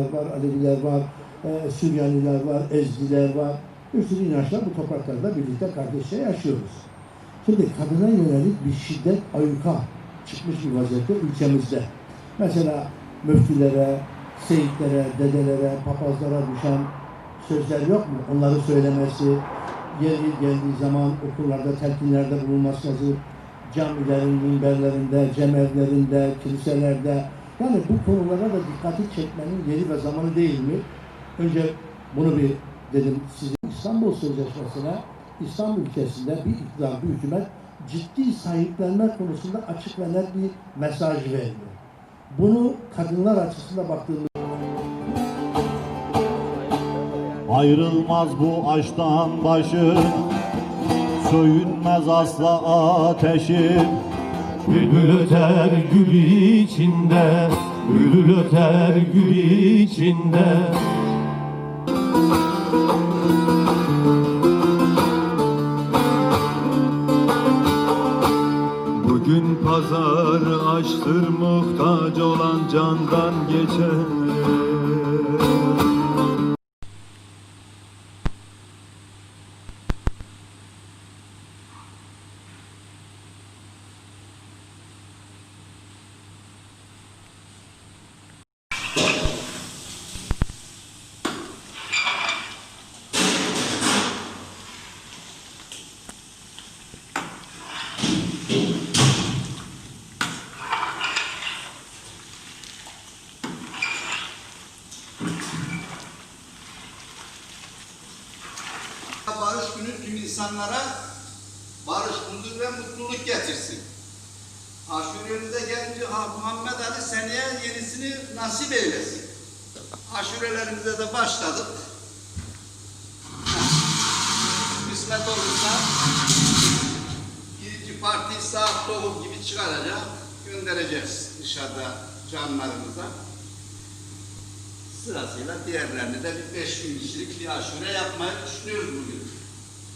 var, Aleviler var, e, Süryaniler var, Ezgiler var. Bir sürü inançlar bu topraklarda birlikte kardeşçe yaşıyoruz. Şimdi kadına yönelik bir şiddet ayuka çıkmış bir vaziyette ülkemizde. Mesela müftülere, seyitlere, dedelere, papazlara düşen sözler yok mu? Onları söylemesi, yeri geldiği zaman okullarda, telkinlerde bulunması, camilerin minberlerinde, cemevlerinde, kiliselerde, yani bu konulara da dikkati çekmenin yeri ve zamanı değil mi? Önce bunu bir dedim size İstanbul Sözleşmesi'ne İstanbul ülkesinde bir iktidar, bir hükümet ciddi sahiplenme konusunda açık ve net bir mesaj veriyor. Bunu kadınlar açısından baktığımız Ayrılmaz bu aşktan başım Söğünmez asla ateşim Bülbül öter gül içinde Bülbül öter gül içinde. Bugün pazar açtır muhtaç olan candan geçer Barış günü tüm insanlara barış, huzur ve mutluluk getirsin. Aşurenize gelince ha, Muhammed Ali seneye yenisini nasip eylesin. Aşurelerimize de başladık. Kısmet olursa birinci parti saat tohum gibi çıkaracak, göndereceğiz dışarıda canlarımıza. Sırasıyla diğerlerini de bir beş bin kişilik bir aşure yapmayı düşünüyoruz bugün.